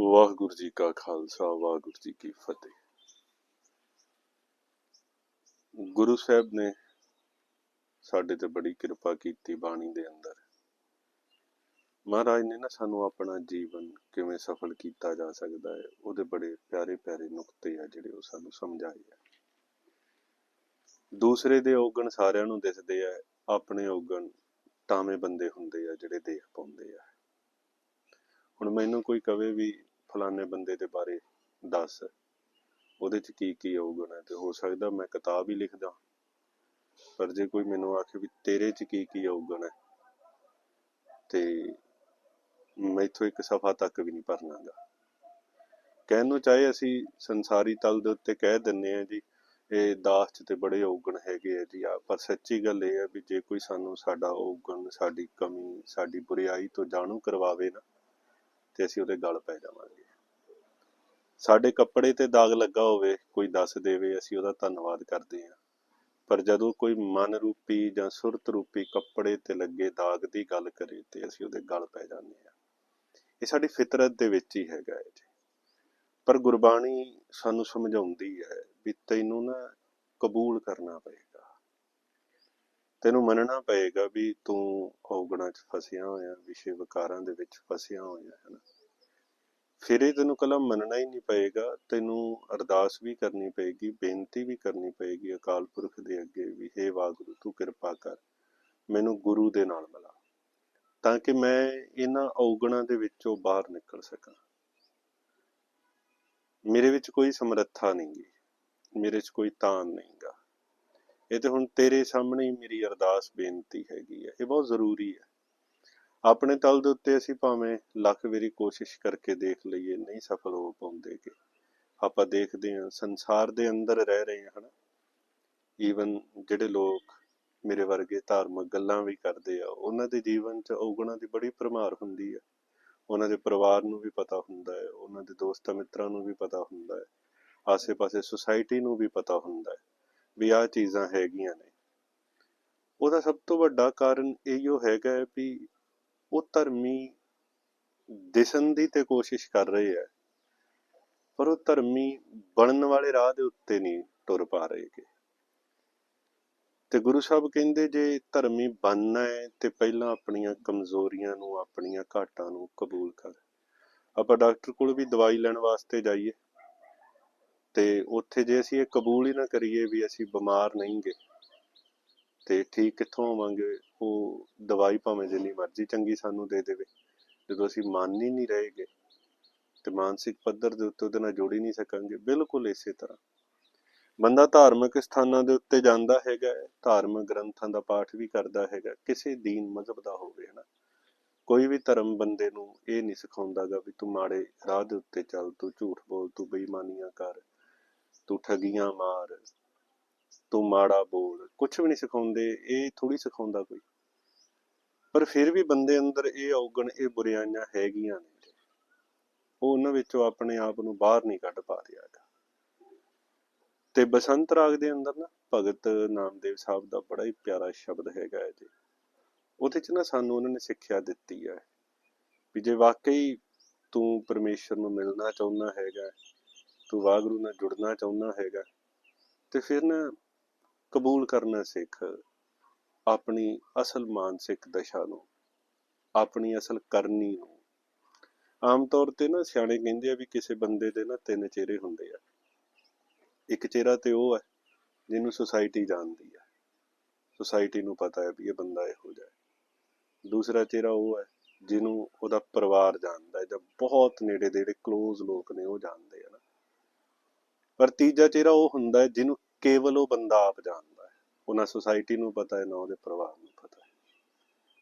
ਵਾਹਿਗੁਰੂ ਜੀ ਕਾ ਖਾਲਸਾ, ਵਾਹਿਗੁਰੂ ਜੀ ਕੀ ਫਤਿਹ। ਗੁਰੂ ਸਾਹਿਬ ਨੇ ਸਾਡੇ ਤੇ ਬੜੀ ਕਿਰਪਾ ਕੀਤੀ ਬਾਣੀ ਦੇ ਅੰਦਰ। ਮਹਾਰਾਜ ਨੇ ਨਾ ਸਾਨੂੰ ਆਪਣਾ ਜੀਵਨ ਕਿਵੇਂ ਸਫਲ ਕੀਤਾ ਜਾ ਸਕਦਾ ਹੈ, ਉਹਦੇ ਬੜੇ ਪਿਆਰੇ ਪਿਆਰੇ ਨੁਕਤੇ ਆ ਜਿਹੜੇ ਉਹ ਸਾਨੂੰ ਸਮਝਾਏ ਆ। ਦੂਸਰੇ ਦੇ ਔਗਣ ਸਾਰਿਆਂ ਨੂੰ ਦਿਸਦੇ ਆ, ਆਪਣੇ ਔਗਣ ਟਾਵੇਂ ਬੰਦੇ ਹੁੰਦੇ ਆ ਜਿਹੜੇ ਦੇਖ ਪਾਉਂਦੇ ਆ। ਹੁਣ ਮੈਨੂੰ ਕੋਈ ਕਵੇ ਵੀ ਫਲਾਣੇ ਬੰਦੇ ਦੇ ਬਾਰੇ ਦੱਸ। ਉਹਦੇ ਚ ਕੀ ਕੀ ਔਗਣ ਹੈ ਤੇ? ਹੋ ਸਕਦਾ ਮੈਂ ਕਿਤਾਬ ਹੀ ਲਿਖਦਾ ਪਰ ਜੇ ਕੋਈ ਮੈਨੂੰ ਆਖੇ ਵੀ ਤੇਰੇ ਚ ਕੀ ਕੀ ਔਗਣ ਹੈ ਤੇ ਮੈਥੋਂ ਇੱਕ ਸਫਾ ਤੱਕ ਵੀ ਨਹੀਂ ਭਰਨਾਗਾ। ਕਹਿਣ ਨੂੰ ਚਾਹੇ ਅਸੀਂ ਸੰਸਾਰੀ ਤਲ ਦੇ ਉੱਤੇ ਕਹਿ ਦਿੰਨੇ ਆ ਜੀ, ਇਹ ਦਾਸ ਚ ਤੇ ਬੜੇ ਔਗਣ ਹੈਗੇ ਆ ਜੀ ਆ ਪਰ ਸੱਚੀ ਗੱਲ ਇਹ ਹੈ ਵੀ ਜੇ ਕੋਈ ਸਾਨੂੰ ਸਾਡਾ ਔਗਣ, ਸਾਡੀ ਕਮੀ, ਸਾਡੀ ਬੁਰੀਾਈ ਤੋਂ ਜਾਣੂ ਕਰਵਾਵੇ ਨਾ ਤੇ ਅਸੀਂ ਉਹਦੇ ਗਲ ਪੈ ਜਾਵਾਂਗੇ। ਸਾਡੇ ਕੱਪੜੇ ਤੇ ਦਾਗ ਲੱਗਾ ਹੋਵੇ, ਕੋਈ ਦੱਸ ਦੇਵੇ, ਅਸੀਂ ਉਹਦਾ ਧੰਨਵਾਦ ਕਰਦੇ ਹਾਂ। ਪਰ ਜਦੋਂ ਕੋਈ ਮਨ ਰੂਪੀ ਜਾਂ ਸੁਰਤ ਰੂਪੀ ਕੱਪੜੇ ਤੇ ਲੱਗੇ ਦਾਗ ਦੀ ਗੱਲ ਕਰੇ ਤੇ ਅਸੀਂ ਉਹਦੇ ਗਲ ਪੈ ਜਾਂਦੇ ਹਾਂ। ਇਹ ਸਾਡੀ ਫਿਤਰਤ ਦੇ ਵਿੱਚ ਹੀ ਹੈਗਾ ਹੈ ਜੀ। ਪਰ ਗੁਰਬਾਣੀ ਸਾਨੂੰ ਸਮਝਾਉਂਦੀ ਹੈ ਵੀ ਤੈਨੂੰ ਨਾ ਕਬੂਲ ਕਰਨਾ ਪਏਗਾ। ਤੈਨੂੰ ਮੰਨਣਾ ਪਏਗਾ ਵੀ ਤੂੰ ਔਗਣਾਂ 'ਚ ਫਸਿਆ ਹੋਇਆ ਵਿਸ਼ੇ ਵਿਕਾਰਾਂ ਦੇ ਵਿੱਚ ਫਸਿਆ ਹੋਇਆ, ਹੈ ਨਾ? ਫਿਰ ਇਹ ਤੈਨੂੰ ਕੱਲਾ ਮੰਨਣਾ ਹੀ ਨਹੀਂ ਪਏਗਾ, ਤੈਨੂੰ ਅਰਦਾਸ ਵੀ ਕਰਨੀ ਪਏਗੀ, ਬੇਨਤੀ ਵੀ ਕਰਨੀ ਪਏਗੀ ਅਕਾਲ ਪੁਰਖ ਦੇ ਅੱਗੇ ਵੀ, ਹੇ ਵਾਹਿਗੁਰੂ, ਤੂੰ ਕਿਰਪਾ ਕਰ, ਮੈਨੂੰ ਗੁਰੂ ਦੇ ਨਾਲ ਮਿਲਾ, ਤਾਂ ਕਿ ਮੈਂ ਇਹਨਾਂ ਔਗਣਾਂ ਦੇ ਵਿੱਚੋਂ ਬਾਹਰ ਨਿਕਲ ਸਕਾਂ। ਮੇਰੇ ਵਿੱਚ ਕੋਈ ਸਮਰੱਥਾ ਨਹੀਂ ਗੀ, ਮੇਰੇ 'ਚ ਕੋਈ ਤਾਨ ਨਹੀਂਗਾ ਇਹ ਤੇ ਹੁਣ ਤੇਰੇ ਸਾਹਮਣੇ ਹੀ ਮੇਰੀ ਅਰਦਾਸ, ਬੇਨਤੀ ਹੈਗੀ ਹੈ, ਇਹ ਬਹੁਤ ਜ਼ਰੂਰੀ ਹੈ। ਆਪਣੇ ਤਲ ਦੇ ਉੱਤੇ ਅਸੀਂ ਭਾਵੇਂ ਲੱਖ ਵਾਰੀ ਕੋਸ਼ਿਸ਼ ਕਰਕੇ ਦੇਖ ਲਈਏ, ਨਹੀਂ ਸਫਲ ਹੋ ਪਾਉਂਦੇ ਆਪਾਂ ਦੇਖਦੇ ਹਾਂ, ਸੰਸਾਰ ਦੇ ਅੰਦਰ ਰਹਿ ਰਹੇ ਹਾਂ ਈਵਨ ਜਿਹੜੇ ਲੋਕ ਮੇਰੇ ਵਰਗੇ ਧਾਰਮਿਕ ਗੱਲਾਂ ਵੀ ਕਰਦੇ ਆ, ਉਹਨਾਂ ਦੇ ਜੀਵਨ 'ਚ ਔਗਣਾਂ ਦੀ ਬੜੀ ਭਰਮਾਰ ਹੁੰਦੀ ਹੈ ਉਹਨਾਂ ਦੇ ਪਰਿਵਾਰ ਨੂੰ ਵੀ ਪਤਾ ਹੁੰਦਾ ਹੈ, ਉਹਨਾਂ ਦੇ ਦੋਸਤਾਂ ਮਿੱਤਰਾਂ ਨੂੰ ਵੀ ਪਤਾ ਹੁੰਦਾ ਹੈ, ਆਸੇ-ਪਾਸੇ ਸੁਸਾਇਟੀ ਨੂੰ ਵੀ ਪਤਾ ਹੁੰਦਾ ਹੈ ਵੀ ਆਹ ਚੀਜ਼ਾਂ ਹੈਗੀਆਂ ਨੇ। ਉਹਦਾ ਸਭ ਤੋਂ ਵੱਡਾ ਕਾਰਨ ਇਹੋ ਹੈਗਾ ਹੈ ਵੀ ਉਹ ਧਰਮੀ ਦਿਸਣ ਦੀ ਤੇ ਕੋਸ਼ਿਸ਼ ਕਰ ਰਹੇ ਹੈ, ਪਰ ਉਹ ਧਰਮੀ ਬਣਨ ਵਾਲੇ ਰਾਹ ਦੇ ਉੱਤੇ ਨਹੀਂ ਤੁਰ ਪਾ ਰਹੇਗੇ। ਤੇ ਗੁਰੂ ਸਾਹਿਬ ਕਹਿੰਦੇ, ਜੇ ਧਰਮੀ ਬਣਨਾ ਹੈ, ਤੇ ਪਹਿਲਾਂ ਆਪਣੀਆਂ ਕਮਜ਼ੋਰੀਆਂ ਨੂੰ, ਆਪਣੀਆਂ ਘਾਟਾਂ ਨੂੰ ਕਬੂਲ ਕਰ। ਆਪਾਂ ਡਾਕਟਰ ਕੋਲ ਵੀ ਦਵਾਈ ਲੈਣ ਵਾਸਤੇ ਜਾਈਏ, ਤੇ ਉੱਥੇ ਜੇ ਅਸੀਂ ਇਹ ਕਬੂਲ ਹੀ ਨਾ ਕਰੀਏ ਵੀ ਅਸੀਂ ਬਿਮਾਰ ਨਹੀਂਗੇ ਤੇ ਠੀਕ ਕਿੱਥੋਂ ਹੋਵਾਂਗੇ, ਉਹ ਦਵਾਈ ਭਾਵੇਂ ਜਿੰਨੀ ਮਰਜ਼ੀ ਚੰਗੀ ਸਾਨੂੰ ਦੇ ਦੇਵੇ। ਜਦੋਂ ਅਸੀਂ ਮੰਨ ਹੀ ਨਹੀਂ ਰਹੇਗੇ ਤੇ ਮਾਨਸਿਕ ਪੱਧਰ ਦੇ ਉੱਤੇ ਉਹਦੇ ਨਾਲ ਜੋੜੀ ਨਹੀਂ ਸਕਾਂਗੇ, ਬਿਲਕੁਲ ਇਸੇ ਤਰ੍ਹਾਂ। ਬੰਦਾ ਧਾਰਮਿਕ ਸਥਾਨਾਂ ਦੇ ਉੱਤੇ ਜਾਂਦਾ ਹੈਗਾ, ਧਾਰਮਿਕ ਗ੍ਰੰਥਾਂ ਦਾ ਪਾਠ ਵੀ ਕਰਦਾ ਹੈਗਾ, ਕਿਸੇ ਦੀਨ ਮਜ਼ਹਬ ਦਾ ਹੋਵੇ, ਹਨਾ। ਕੋਈ ਵੀ ਧਰਮ ਬੰਦੇ ਨੂੰ ਇਹ ਨਹੀਂ ਸਿਖਾਉਂਦਾਗਾ ਵੀ ਤੂੰ ਮਾੜੇ ਰਾਹ ਦੇ ਉੱਤੇ ਚੱਲ, ਤੂੰ ਝੂਠ ਬੋਲ, ਤੂੰ ਬੇਈਮਾਨੀਆਂ ਕਰ, ਤੂੰ ਠਗੀਆਂ ਮਾਰ ਤੂੰ ਮਾੜਾ ਬੋਲ ਕੁਝ ਵੀ ਨਹੀਂ ਸਿਖਾਉਂਦੇ, ਇਹ ਥੋੜੀ ਸਿਖਾਉਂਦਾ ਕੋਈ। ਪਰ ਫਿਰ ਵੀ ਬੰਦੇ ਅੰਦਰ ਇਹ ਔਗਣ, ਇਹ ਬੁਰਾਈਆਂ ਹੈਗੀਆਂ ਨੇ ਉਹ ਉਹਨਾਂ ਵਿੱਚੋਂ ਆਪਣੇ ਆਪ ਨੂੰ ਬਾਹਰ ਨਹੀਂ ਕੱਢ ਪਾ ਰਿਹਾ ਗਾ ਤੇ ਬਸੰਤ ਰਾਗ ਦੇ ਅੰਦਰ ਨਾ ਭਗਤ ਨਾਮਦੇਵ ਸਾਹਿਬ ਦਾ ਬੜਾ ਹੀ ਪਿਆਰਾ ਸ਼ਬਦ ਹੈਗਾ ਹੈ ਜੀ ਉਹਦੇ ਚ ਨਾ ਸਾਨੂੰ ਉਹਨਾਂ ਨੇ ਸਿੱਖਿਆ ਦਿੱਤੀ ਹੈ ਵੀ ਜੇ ਵਾਕਈ ਤੂੰ ਪਰਮੇਸ਼ਰ ਨੂੰ ਮਿਲਣਾ ਚਾਹੁੰਦਾ ਹੈਗਾ, ਤੂੰ ਵਾਹਿਗੁਰੂ ਨਾਲ ਜੁੜਨਾ ਚਾਹੁੰਦਾ ਹੈਗਾ, ਤੇ ਫਿਰ ਨਾ ਕਬੂਲ ਕਰਨਾ ਸਿੱਖ ਆਪਣੀ ਅਸਲ ਮਾਨਸਿਕ ਦਸ਼ਾ ਨੂੰ, ਆਪਣੀ ਅਸਲ ਕਰਨੀ ਨੂੰ। ਆਮ ਤੌਰ ਤੇ ਨਾ ਸਿਆਣੇ ਕਹਿੰਦੇ ਆ ਵੀ ਕਿਸੇ ਬੰਦੇ ਦੇ ਨਾ ਤਿੰਨ ਚਿਹਰੇ ਹੁੰਦੇ ਆ। ਇੱਕ ਚਿਹਰਾ ਤੇ ਉਹ ਹੈ ਜਿਹਨੂੰ ਸੁਸਾਇਟੀ ਜਾਣਦੀ ਹੈ ਸੁਸਾਇਟੀ ਨੂੰ ਪਤਾ ਹੈ ਵੀ ਇਹ ਬੰਦਾ ਇਹੋ ਜਿਹਾ ਹੈ। ਦੂਸਰਾ ਚਿਹਰਾ ਉਹ ਹੈ ਜਿਹਨੂੰ ਉਹਦਾ ਪਰਿਵਾਰ ਜਾਣਦਾ ਹੈ ਜਾਂ ਬਹੁਤ ਨੇੜੇ ਦੇ ਜਿਹੜੇ ক্লোਜ਼ ਲੋਕ ਨੇ ਉਹ ਜਾਣਦੇ ਆ ਨਾ। ਪਰ ਤੀਜਾ ਚਿਹਰਾ ਉਹ ਹੁੰਦਾ ਹੈ ਜਿਹਨੂੰ ਕੇਵਲ ਉਹ ਬੰਦਾ ਆਪ ਜਾਣਦਾ ਹੈ। ਉਹਨਾਂ ਸੁਸਾਇਟੀ ਨੂੰ ਪਤਾ ਹੈ, ਨਾ ਉਹਦੇ ਪਰਿਵਾਰ ਨੂੰ ਪਤਾ ਹੈ।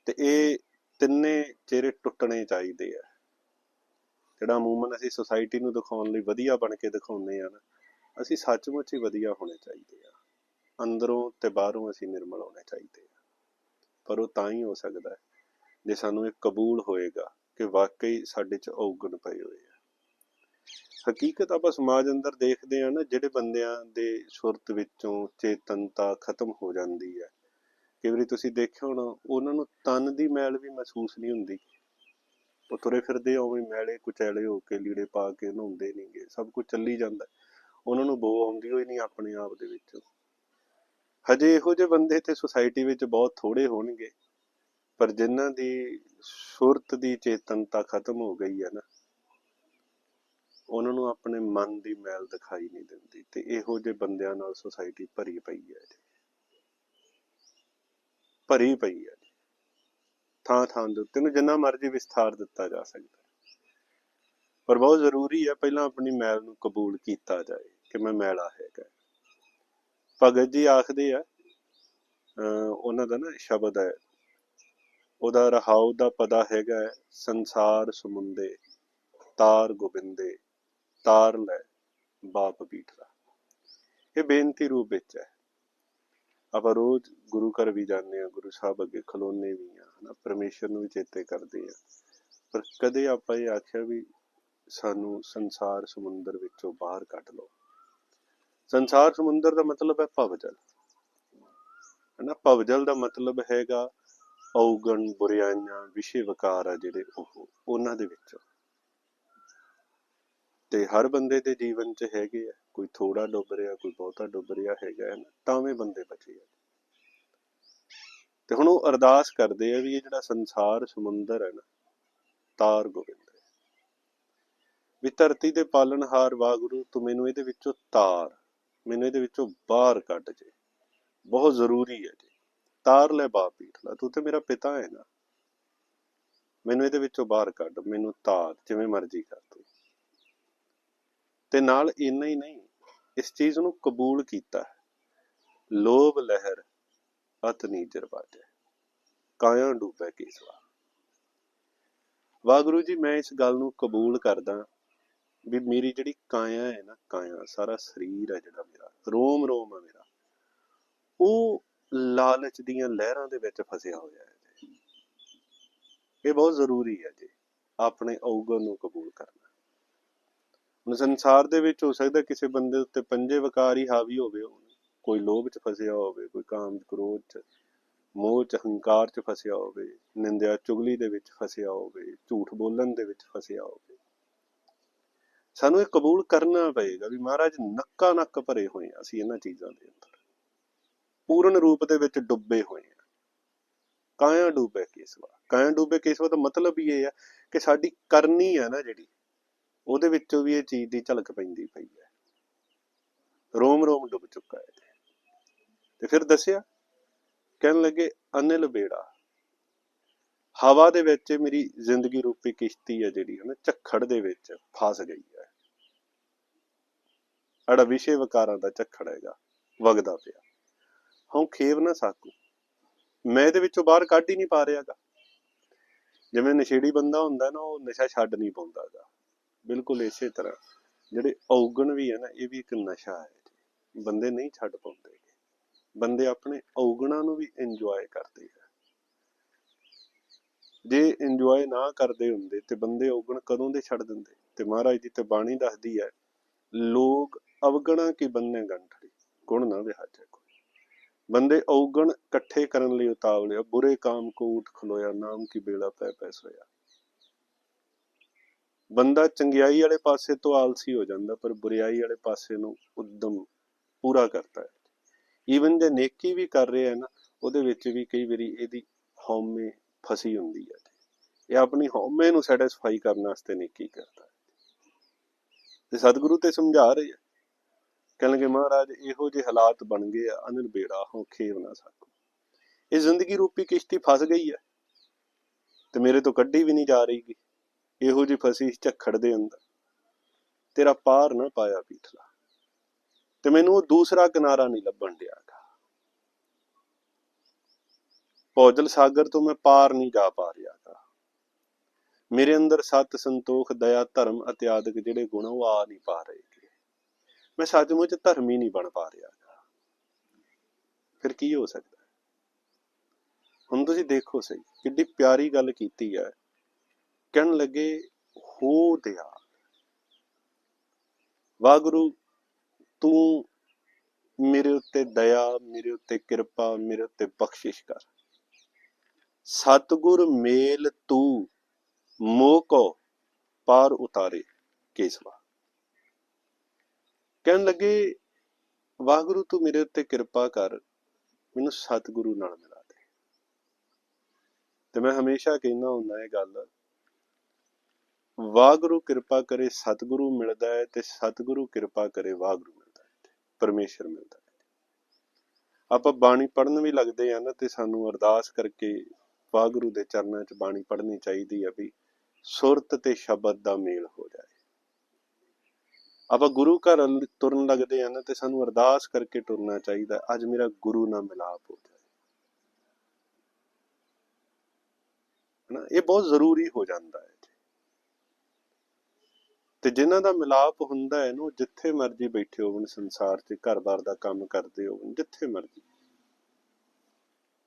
ਤੇ ਇਹ ਤਿੰਨੇ ਚਿਹਰੇ ਟੁੱਟਣੇ ਚਾਹੀਦੇ ਆ। ਜਿਹੜਾ ਅਮੂਮਨ ਅਸੀਂ ਸੁਸਾਇਟੀ ਨੂੰ ਦਿਖਾਉਣ ਲਈ ਵਧੀਆ ਬਣ ਕੇ ਦਿਖਾਉਂਦੇ ਆ ਨਾ, ਅਸੀਂ ਸੱਚਮੁੱਚ ਹੀ ਵਧੀਆ ਹੋਣੇ ਚਾਹੀਦੇ ਆ। ਅੰਦਰੋਂ ਤੇ ਬਾਹਰੋਂ ਅਸੀਂ ਨਿਰਮਲ ਹੋਣੇ ਚਾਹੀਦੇ ਆ। ਪਰ ਉਹ ਤਾਂ ਹੀ ਹੋ ਸਕਦਾ ਹੈ, ਜੇ ਸਾਨੂੰ ਇਹ ਕਬੂਲ ਹੋਏਗਾ ਕਿ ਵਾਕਈ ਸਾਡੇ 'ਚ ਔਗਣ ਪਏ ਹੋਏ ਆ। ਹਕੀਕਤ ਆਪਾਂ ਸਮਾਜ ਅੰਦਰ ਦੇਖਦੇ ਆ ਨਾ, ਜਿਹੜੇ ਬੰਦਿਆਂ ਦੇ ਸੁਰਤ ਵਿੱਚੋਂ ਚੇਤਨਤਾ ਖਤਮ ਹੋ ਜਾਂਦੀ ਹੈ। ਕਈ ਵਾਰੀ ਤੁਸੀਂ ਦੇਖਿਆ ਹੋਣਾ, ਉਹਨਾਂ ਨੂੰ ਤਨ ਦੀ ਮੈਲ ਵੀ ਮਹਿਸੂਸ ਨਹੀਂ ਹੁੰਦੀ। ਉਹ ਤੁਰੇ ਫਿਰਦੇ ਉਵੇਂ ਮੈਲੇ ਕੁਚੈਲੇ ਹੋ ਕੇ ਲੀੜੇ ਪਾ ਕੇ ਨਹਾਉਂਦੇ ਨਹੀਂਗੇ ਸਭ ਕੁਝ ਚੱਲੀ ਜਾਂਦਾ। ਉਹਨਾਂ ਨੂੰ ਬੋ ਆਉਂਦੀ ਹੋਈ ਨਹੀਂ ਆਪਣੇ ਆਪ ਦੇ ਵਿੱਚ। ਹਜੇ ਇਹੋ ਜਿਹੇ ਬੰਦੇ ਤੇ ਸੁਸਾਇਟੀ ਵਿੱਚ ਬਹੁਤ ਥੋੜੇ ਹੋਣਗੇ, ਪਰ ਜਿਨ੍ਹਾਂ ਦੀ ਸੁਰਤ ਦੀ ਚੇਤਨਤਾ ਖਤਮ ਹੋ ਗਈ ਹੈ ਨਾ ਉਹਨਾਂ ਨੂੰ ਆਪਣੇ ਮਨ ਦੀ ਮੈਲ ਦਿਖਾਈ ਨਹੀਂ ਦਿੰਦੀ ਤੇ ਇਹੋ ਜਿਹੇ ਬੰਦਿਆਂ ਨਾਲ ਸੁਸਾਇਟੀ ਭਰੀ ਪਈ ਹੈ ਜੀ। ਭਰੀ ਪਈ ਹੈ ਥਾਂ ਥਾਂ ਦੇ ਉੱਤੇ ਨੂੰ ਜਿੰਨਾ ਮਰਜ਼ੀ ਵਿਸਥਾਰ ਦਿੱਤਾ ਜਾ ਸਕਦਾ। ਪਰ ਬਹੁਤ ਜ਼ਰੂਰੀ ਹੈ ਪਹਿਲਾਂ ਆਪਣੀ ਮੈਲ ਨੂੰ ਕਬੂਲ ਕੀਤਾ ਜਾਏ ਕਿ ਮੈਂ ਮੈਲਾ ਹੈਗਾ। ਭਗਤ ਜੀ ਆਖਦੇ ਆ ਉਹਨਾਂ ਦਾ ਨਾ ਸ਼ਬਦ ਹੈ ਉਹਦਾ ਰਹਾਉ ਦਾ ਪਤਾ ਹੈਗਾ ਹੈ, ਸੰਸਾਰ ਸਮੁੰਦੇ ਤਾਰ ਗੋਬਿੰਦੇ ਤਾਰ ਲੈ, ਬਾਪ ਬੀਠਾ ਇਹ ਬੇਨਤੀ ਰੂਪ ਵਿੱਚ ਹੈ। ਆਪਾਂ ਰੋਜ਼ ਗੁਰੂ ਘਰ ਵੀ ਜਾਂਦੇ ਆ ਗੁਰੂ ਸਾਹਿਬ ਅੱਗੇ ਖਲੋਨੇ ਵੀ ਆ ਹਨਾ, ਪਰਮੇਸ਼ਰ ਨੂੰ ਵੀ ਚੇਤੇ ਕਰਦੇ ਆ ਪਰ ਕਦੇ ਆਪਾਂ ਇਹ ਆਖਿਆ ਵੀ ਸਾਨੂੰ ਸੰਸਾਰ ਸਮੁੰਦਰ ਵਿੱਚੋਂ ਬਾਹਰ ਕੱਢ ਲਓ। ਸੰਸਾਰ ਸਮੁੰਦਰ ਦਾ ਮਤਲਬ ਹੈ ਭਵਜਲ। ਹਨਾ, ਭਵਜਲ ਦਾ ਮਤਲਬ ਹੈਗਾ ਔਗਣ ਬੁਰਿਆਈਆਂ, ਵਿਸ਼ੇ ਵਿਕਾਰ ਆ ਜਿਹੜੇ ਉਹ, ਉਹਨਾਂ ਦੇ ਵਿੱਚੋਂ। ਤੇ ਹਰ ਬੰਦੇ ਦੇ ਜੀਵਨ 'ਚ ਹੈਗੇ ਆ, ਕੋਈ ਥੋੜਾ ਡੁੱਬ ਰਿਹਾ, ਕੋਈ ਬਹੁਤਾ ਡੁੱਬ ਰਿਹਾ ਹੈਗਾ ਹੈ ਨਾ ਬੰਦੇ ਬਚੇ ਆ। ਤੇ ਹੁਣ ਉਹ ਅਰਦਾਸ ਕਰਦੇ ਆ ਵੀ ਇਹ ਜਿਹੜਾ ਸੰਸਾਰ ਸਮੁੰਦਰ ਹੈ ਨਾ, ਤਾਰ ਗੋਬਿੰਦ ਵੀ ਧਰਤੀ ਦੇ ਪਾਲਣਹਾਰ ਵਾਗੁਰੂ ਤੂੰ ਮੈਨੂੰ ਇਹਦੇ ਵਿੱਚੋਂ ਤਾਰ, ਮੈਨੂੰ ਇਹਦੇ ਵਿੱਚੋਂ ਬਾਹਰ ਕੱਢ ਜੇ। ਬਹੁਤ ਜ਼ਰੂਰੀ ਹੈ ਜੀ। ਤਾਰ ਲੈ ਬਾਪ ਪੀਠ ਤੂੰ ਤੇ ਮੇਰਾ ਪਿਤਾ ਹੈ ਨਾ। ਮੈਨੂੰ ਇਹਦੇ ਵਿੱਚੋਂ ਬਾਹਰ ਕੱਢ, ਮੈਨੂੰ ਤਾਰ, ਜਿਵੇਂ ਮਰਜ਼ੀ ਕਰ ਤੂੰ। ਤੇ ਨਾਲ ਇੰਨਾ ਹੀ ਨਹੀਂ, ਇਸ ਚੀਜ਼ ਨੂੰ ਕਬੂਲ ਕੀਤਾ ਲੋਭ ਲਹਿਰ, ਅਤ ਨੀਜਰ ਬਾਜੈ ਕਾਇਆ ਡੂਬੈ ਕੇਸਵਾ। ਵਾਗੁਰੂ ਜੀ, ਮੈਂ ਇਸ ਗੱਲ ਨੂੰ ਕਬੂਲ ਕਰਦਾ ਵੀ ਮੇਰੀ ਜਿਹੜੀ ਕਾਇਆ ਹੈ ਨਾ ਕਾਇਆ ਸਾਰਾ ਸਰੀਰ ਹੈ ਜਿਹੜਾ ਮੇਰਾ, ਰੋਮ ਰੋਮ ਹੈ ਮੇਰਾ, ਉਹ ਲਾਲਚ ਦੀਆਂ ਲਹਿਰਾਂ ਦੇ ਵਿੱਚ ਫਸਿਆ ਹੋਇਆ ਹੈ ਇਹ ਬਹੁਤ ਜ਼ਰੂਰੀ ਹੈ ਜੀ, ਆਪਣੇ ਔਗਣ ਨੂੰ ਕਬੂਲ ਕਰਨਾ। ਹੁਣ ਸੰਸਾਰ ਦੇ ਵਿੱਚ ਹੋ ਸਕਦਾ ਕਿਸੇ ਬੰਦੇ ਉੱਤੇ ਪੰਜੇ ਵਕਾਰ ਹੀ ਹਾਵੀ ਹੋਵੇ, ਕੋਈ ਲੋਭ 'ਚ ਫਸਿਆ ਹੋਵੇ, ਕੋਈ ਕਾਮ ਕ੍ਰੋਧ 'ਚ, ਮੋਹ 'ਚ, ਹੰਕਾਰ 'ਚ ਫਸਿਆ ਹੋਵੇ, ਨਿੰਦਿਆ ਚੁਗਲੀ ਦੇ ਵਿੱਚ ਫਸਿਆ ਹੋਵੇ, ਝੂਠ ਬੋਲਣ ਦੇ ਵਿੱਚ ਫਸਿਆ ਹੋਵੇ। ਸਾਨੂੰ ਇਹ ਕਬੂਲ ਕਰਨਾ ਪਏਗਾ ਵੀ ਮਹਾਰਾਜ ਨੱਕਾ ਨੱਕ ਭਰੇ ਹੋਏ ਆ ਅਸੀਂ ਇਹਨਾਂ ਚੀਜ਼ਾਂ ਦੇ ਅੰਦਰ। ਪੂਰਨ ਰੂਪ ਦੇ ਵਿੱਚ ਡੁੱਬੇ ਹੋਏ ਆ ਕਾਇਆ ਡੁੱਬੇ ਕੇਸਵਾ? ਕਾਇਆ ਡੁੱਬੇ ਕੇਸਵਾ ਦਾ ਮਤਲਬ ਹੀ ਇਹ ਆ ਕਿ ਸਾਡੀ ਕਰਨੀ ਆ ਨਾ ਜਿਹੜੀ ਉਹਦੇ ਵਿੱਚੋਂ ਵੀ ਇਹ ਚੀਜ਼ ਦੀ ਝਲਕ ਪੈਂਦੀ ਪਈ ਹੈ। ਰੋਮ ਰੋਮ ਡੁੱਬ ਚੁੱਕਾ ਹੈ। ਤੇ ਫਿਰ ਦੱਸਿਆ, ਕਹਿਣ ਲੱਗੇ, ਅਨਿਲ ਬੇੜਾ, ਹਵਾ ਦੇ ਵਿੱਚ ਮੇਰੀ ਜ਼ਿੰਦਗੀ ਰੂਪੀ ਕਿਸ਼ਤੀ ਹੈ ਜਿਹੜੀ, ਹਨਾ, ਝੱਖੜ ਦੇ ਵਿੱਚ ਫਸ ਗਈ ਹੈ। ਅੜਾ ਵਿਸ਼ੇ ਵਕਾਰਾਂ ਦਾ ਝੱਖੜ ਹੈਗਾ, ਵਗਦਾ ਪਿਆ। ਹਉ ਖੇਵ ਨਾ ਸਾਕੂ। ਮੈਂ ਇਹਦੇ ਵਿੱਚੋਂ ਬਾਹਰ ਕੱਢ ਹੀ ਨਹੀਂ ਪਾ ਰਿਹਾਗਾ ਜਿਵੇਂ ਨਸ਼ੇੜੀ ਬੰਦਾ ਹੁੰਦਾ ਨਾ, ਉਹ ਨਸ਼ਾ ਛੱਡ ਨਹੀਂ ਪਾਉਂਦਾਗਾ ਬਿਲਕੁਲ ਇਸੇ ਤਰ੍ਹਾਂ। ਜਿਹੜੇ ਔਗਣ ਵੀ ਹੈ ਨਾ ਇਹ ਵੀ ਇੱਕ ਨਸ਼ਾ ਹੈ ਬੰਦੇ ਨਹੀਂ ਛੱਡ ਪਾਉਂਦੇ ਬੰਦੇ ਆਪਣੇ ਔਗਣਾਂ ਨੂੰ ਵੀ ਇੰਜੋਏ ਕਰਦੇ ਆ। ਜੇ ਇੰਜੋਏ ਨਾ ਕਰਦੇ ਹੁੰਦੇ ਤੇ ਬੰਦੇ ਔਗਣ ਕਦੋਂ ਦੇ ਛੱਡ ਦਿੰਦੇ? ਤੇ ਮਹਾਰਾਜ ਦੀ ਤੇ ਬਾਣੀ ਦੱਸਦੀ ਹੈ ਲੋਕ ਅਵਗਣਾ ਕੀ ਬੰਨੇ ਗੰਠੜੀ ਗੁਣ ਨਾ ਵਿਹਾਜੈ ਕੋਈ। ਬੰਦੇ ਔਗਣ ਇਕੱਠੇ ਕਰਨ ਲਈ ਉਤਾਵਲੇ ਆ, ਬੁਰੇ ਕਾਮ ਕੋ ਉਠ ਖਲੋਇਆ ਨਾਮ ਕੀ ਬੇੜਾ ਪੈ ਪੈ ਸੋਇਆ। ਬੰਦਾ ਚੰਗਿਆਈ ਵਾਲੇ ਪਾਸੇ ਤੋਂ ਆਲਸੀ ਹੋ ਜਾਂਦਾ, ਪਰ ਬੁਰੀਾਈ ਵਾਲੇ ਪਾਸੇ ਨੂੰ ਉਦਮ ਪੂਰਾ ਕਰਦਾ ਹੈ। ਈਵਨ ਜੇ ਨੇਕੀ ਵੀ ਕਰ ਰਿਹਾ ਹੈ ਨਾ, ਉਹਦੇ ਵਿੱਚ ਵੀ ਕਈ ਵਾਰੀ ਇਹਦੀ ਹਉਮੈ ਫਸੀ ਹੁੰਦੀ ਹੈ। ਇਹ ਆਪਣੀ ਹਉਮੈ ਨੂੰ ਸੈਟੀਸਫਾਈ ਕਰਨ ਵਾਸਤੇ ਨੇਕੀ ਕਰਦਾ ਹੈ। ਤੇ ਸਤਿਗੁਰੂ ਤੇ ਸਮਝਾ ਰਹੇ ਆ ਕਹਿਣਗੇ, ਮਹਾਰਾਜ, ਇਹੋ ਜਿਹੇ ਹਾਲਾਤ ਬਣ ਗਏ ਆ ਅਨਿਲ ਬੇੜਾ ਹੋ, ਖੇਵ ਨਾ ਸਕੋ। ਇਹ ਜ਼ਿੰਦਗੀ ਰੂਪੀ ਕਿਸ਼ਤੀ ਫਸ ਗਈ ਹੈ। ਤੇ ਮੇਰੇ ਤੋਂ ਕੱਢੀ ਵੀ ਨਹੀਂ ਜਾ ਰਹੀਗੀ। ਇਹੋ ਜਿਹੀ ਫਸੀ ਝੱਖੜ ਦੇ ਅੰਦਰ। ਤੇਰਾ ਪਾਰ ਨਾ ਪਾਇਆ ਪੀਠਲਾ। ਤੇ ਮੈਨੂੰ ਉਹ ਦੂਸਰਾ ਕਿਨਾਰਾ ਨਹੀਂ ਲੱਭਣ ਡਿਆਗਾ ਪੌਜਲ ਸਾਗਰ ਤੋਂ ਮੈਂ ਪਾਰ ਨਹੀਂ ਜਾ ਪਾ ਰਿਹਾਗਾ। ਮੇਰੇ ਅੰਦਰ ਸਤ ਸੰਤੋਖ, ਦਇਆ, ਧਰਮ ਇਤਿਆਦਿਕ ਜਿਹੜੇ ਗੁਣ ਉਹ ਆ ਨਹੀਂ ਪਾ ਰਹੇ ਮੈਂ ਸੱਚਮੁੱਚ ਧਰਮੀ ਨਹੀਂ ਬਣ ਪਾ ਰਿਹਾਗਾ। ਫਿਰ ਕੀ ਹੋ ਸਕਦਾ ਹੁਣ ਤੁਸੀਂ ਦੇਖੋ ਸਹੀ ਕਿੰਨੀ ਪਿਆਰੀ ਗੱਲ ਕੀਤੀ ਹੈ। ਕਹਿਣ ਲੱਗੇ, ਹੋ ਦਿਆ। ਵਾਹਿਗੁਰੂ, ਤੂੰ ਮੇਰੇ ਉੱਤੇ ਦਇਆ, ਮੇਰੇ ਉੱਤੇ ਕਿਰਪਾ, ਮੇਰੇ ਉੱਤੇ ਬਖਸ਼ਿਸ਼ ਕਰ। ਸਤਿਗੁਰ ਮੇਲ ਤੂੰ ਮੋਹ ਕੋ ਪਾਰ ਉਤਾਰੇ ਕੇਸਵਾ। ਕਹਿਣ ਲੱਗੇ, ਵਾਹਿਗੁਰੂ, ਤੂੰ ਮੇਰੇ ਉੱਤੇ ਕਿਰਪਾ ਕਰ, ਮੈਨੂੰ ਸਤਿਗੁਰੂ ਨਾਲ ਮਿਲਾ ਦੇ। ਤੇ ਮੈਂ ਹਮੇਸ਼ਾ ਕਹਿੰਦਾ ਹੁੰਦਾ ਇਹ ਗੱਲ ਵਾਹਿਗੁਰੂ ਕਿਰਪਾ ਕਰੇ, ਸਤਿਗੁਰੂ ਮਿਲਦਾ ਹੈ ਤੇ ਸਤਿਗੁਰੂ ਕਿਰਪਾ ਕਰੇ, ਵਾਹਿਗੁਰੂ ਮਿਲਦਾ ਹੈ ਪਰਮੇਸ਼ਰ ਮਿਲਦਾ ਹੈ। ਆਪਾਂ ਬਾਣੀ ਪੜਨ ਵੀ ਲੱਗਦੇ ਆ ਨਾ ਤੇ ਸਾਨੂੰ ਅਰਦਾਸ ਕਰਕੇ ਵਾਹਿਗੁਰੂ ਦੇ ਚਰਨਾਂ 'ਚ ਬਾਣੀ ਪੜ੍ਹਨੀ ਚਾਹੀਦੀ ਆ ਵੀ ਸੁਰਤ ਤੇ ਸ਼ਬਦ ਦਾ ਮੇਲ ਹੋ ਜਾਏ। ਆਪਾਂ ਗੁਰੂ ਘਰ ਤੁਰਨ ਲੱਗਦੇ ਆ ਨਾ ਤੇ ਸਾਨੂੰ ਅਰਦਾਸ ਕਰਕੇ ਤੁਰਨਾ ਚਾਹੀਦਾ, ਅੱਜ ਮੇਰਾ ਗੁਰੂ ਨਾਲ ਮਿਲਾਪ ਹੋ ਜਾਏ। ਹਨਾ, ਇਹ ਬਹੁਤ ਜ਼ਰੂਰੀ ਹੋ ਜਾਂਦਾ ਹੈ। ਤੇ ਜਿਨ੍ਹਾਂ ਦਾ ਮਿਲਾਪ ਹੁੰਦਾ ਹੈ ਨਾ, ਉਹ ਜਿੱਥੇ ਮਰਜ਼ੀ ਬੈਠੇ ਹੋਣ ਸੰਸਾਰ 'ਚ, ਘਰ-ਬਾਰ ਦਾ ਕੰਮ ਕਰਦੇ ਹੋਵਣ, ਜਿੱਥੇ ਮਰਜ਼ੀ।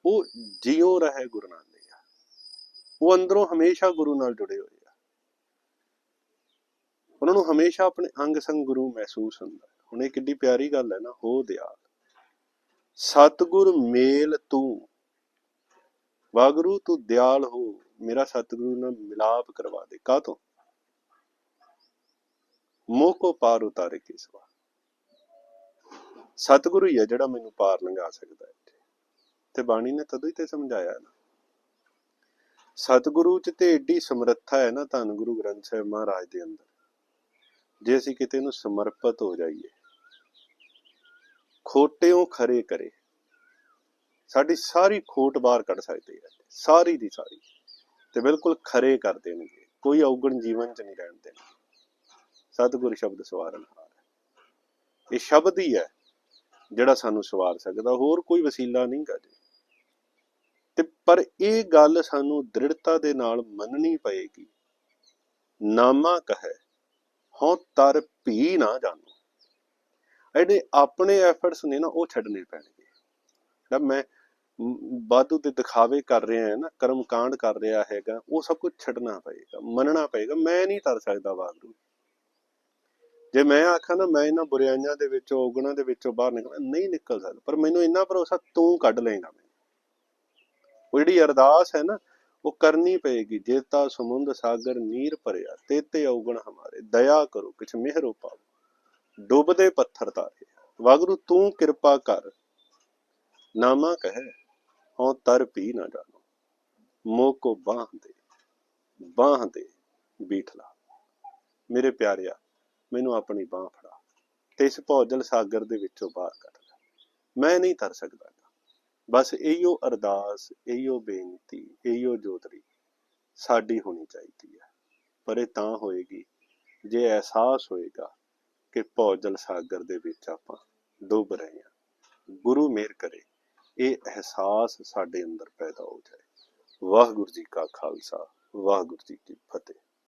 ਉਹ ਜਿਉਂ ਰਹੇ ਗੁਰੂ ਨਾਲ ਲਿਆ ਉਹ ਅੰਦਰੋਂ ਹਮੇਸ਼ਾ ਗੁਰੂ ਨਾਲ ਜੁੜੇ ਹੋਏ ਆ। ਉਹਨਾਂ ਨੂੰ ਹਮੇਸ਼ਾ ਆਪਣੇ ਅੰਗ ਸੰਗ ਗੁਰੂ ਮਹਿਸੂਸ ਹੁੰਦਾ ਹੈ। ਹੁਣ ਇਹ ਕਿੱਡੀ ਪਿਆਰੀ ਗੱਲ ਹੈ ਨਾ, ਹੋ ਦਿਆਲ। ਸਤਿਗੁਰ ਮੇਲ ਤੂੰ। ਵਾਗਰੂ ਤੂੰ ਦਿਆਲ ਹੋ। ਮੇਰਾ ਸਤਿਗੁਰੂ ਨਾਲ ਮਿਲਾਪ ਕਰਵਾ ਦੇ। ਕਾਹ ਤੋਂ ਮੋਹ ਕੋ ਪਾਰ ਉਤਾਰੇ ਕਿਸਵਾ ਸਤਿਗੁਰੂ ਹੀ ਹੈ ਜਿਹੜਾ ਮੈਨੂੰ ਪਾਰ ਲੰਘਾ ਸਕਦਾ ਹੈ ਤੇ ਬਾਣੀ ਨੇ ਤਦੋਂ ਹੀ ਤੇ ਸਮਝਾਇਆ ਨਾ। ਸਤਿਗੁਰੂ ਚ ਤੇ ਏਡੀ ਸਮਰੱਥਾ ਹੈ ਨਾ ਧੰਨ ਗੁਰੂ ਗ੍ਰੰਥ ਸਾਹਿਬ ਮਹਾਰਾਜ ਦੇ ਅੰਦਰ। ਜੇ ਅਸੀਂ ਕਿਤੇ ਨੂੰ ਸਮਰਪਿਤ ਹੋ ਜਾਈਏ, ਖੋਟਿਓਂ ਖਰੇ ਕਰੇ, ਸਾਡੀ ਸਾਰੀ ਖੋਟ ਬਾਹਰ ਕੱਢ ਸਕਦੇ ਆ ਸਾਰੀ ਦੀ ਸਾਰੀ। ਤੇ ਬਿਲਕੁਲ ਖਰੇ ਕਰ ਦੇਣਗੇ, ਕੋਈ ਔਗਣ ਜੀਵਨ ਚ ਨਹੀਂ ਰਹਿਣ ਦੇਣਗੇ ਸਤਿਗੁਰ ਸ਼ਬਦ ਸਵਾਰਨ ਹਾਰ। ਇਹ ਸ਼ਬਦ ਹੀ ਹੈ ਜਿਹੜਾ ਸਾਨੂੰ ਸਵਾਰ ਸਕਦਾ ਹੋਰ ਕੋਈ ਵਸੀਲਾ ਨਹੀਂ ਗਾ ਜੀ। ਤੇ ਪਰ ਇਹ ਗੱਲ ਸਾਨੂੰ ਦ੍ਰਿੜਤਾ ਦੇ ਨਾਲ ਮੰਨਣੀ ਪਏਗੀ। ਨਾਮਾ ਕਹੈ ਹਉ ਤਰ ਭੀ ਨਾ ਜਾਣੋ। ਇਹਦੇ ਆਪਣੇ ਐਫਰਟਸ ਨੇ ਨਾ ਉਹ ਛੱਡਨੇ ਪੈਣਗੇ। ਜਦ ਮੈਂ ਮ, ਵਾਧੂ ਤੇ ਦਿਖਾਵੇ ਕਰ ਰਿਹਾ ਹੈ ਨਾ ਕਰਮ ਕਾਂਡ ਕਰ ਰਿਹਾ ਹੈਗਾ ਉਹ ਸਭ ਕੁਝ ਛੱਡਣਾ ਪਏਗਾ ਮੰਨਣਾ ਪਏਗਾ। ਮੈਂ ਨਹੀਂ ਤਰ ਸਕਦਾ ਵਾਹਿਗੁਰੂ ਜੇ ਮੈਂ ਆਖਾਂ ਨਾ, ਮੈਂ ਇਹਨਾਂ ਬੁਰਾਈਆਂ ਦੇ ਵਿੱਚੋਂ, ਔਗਣਾਂ ਦੇ ਵਿੱਚੋਂ ਬਾਹਰ ਨਿਕਲਣਾ, ਨਹੀਂ ਨਿਕਲ ਸਕਦਾ। ਪਰ ਮੈਨੂੰ ਇੰਨਾ ਭਰੋਸਾ ਤੂੰ ਕੱਢ ਲਏਗਾ ਉਹ ਜਿਹੜੀ ਅਰਦਾਸ ਹੈ ਨਾ, ਉਹ ਕਰਨੀ ਪਏਗੀ। ਜੇਤਾ, ਸਮੁੰਦ, ਸਾਗਰ, ਨੀਰ ਭਰਿਆ, ਤੇਤੇ ਔਗਣ ਹਮਾਰੇ। ਦਇਆ ਕਰੋ, ਕਿਛ ਮਿਹਰੋ ਪਾਓ ਡੁੱਬਦੇ ਪੱਥਰ ਤਾਰੇ। ਵਾਗਰੂ ਤੂੰ ਕਿਰਪਾ ਕਰ। ਨਾਮਾ ਕਹੇ, ਹਉ ਤਰ ਪੀ ਨਾ ਜਾਣੋ। ਮੋਹ ਕੋ ਬਾਹ ਦੇ ਬਾਹ ਦੇ ਬੀਠਲਾ ਮੇਰੇ ਪਿਆਰਿਆ ਮੈਨੂੰ ਆਪਣੀ ਬਾਹ ਫੜਾ ਤੇ ਇਸ ਭੌਜਲ ਸਾਗਰ ਦੇ ਵਿੱਚੋਂ ਬਾਹਰ ਕੱਢ ਲੈ। ਮੈਂ ਨਹੀਂ ਤਰ ਸਕਦਾ ਬਸ ਇਹੀਓ ਅਰਦਾਸ, ਇਹੀਓ ਬੇਨਤੀ, ਇਹੀਓ ਜੋਤਰੀ ਸਾਡੀ ਹੋਣੀ ਚਾਹੀਦੀ ਹੈ। ਪਰ ਇਹ ਤਾਂ ਹੋਏਗੀ, ਜੇ ਅਹਿਸਾਸ ਹੋਏਗਾ ਕਿ ਭੌਜਲ ਸਾਗਰ ਦੇ ਵਿੱਚ ਆਪਾਂ ਡੁੱਬ ਰਹੇ ਹਾਂ। ਗੁਰੂ ਮਿਹਰ ਕਰੇ, ਇਹ ਅਹਿਸਾਸ ਸਾਡੇ ਅੰਦਰ ਪੈਦਾ ਹੋ ਜਾਏ। ਵਾਹਿਗੁਰੂ ਜੀ ਕਾ ਖਾਲਸਾ, ਵਾਹਿਗੁਰੂ ਜੀ ਕੀ ਫਤਿਹ।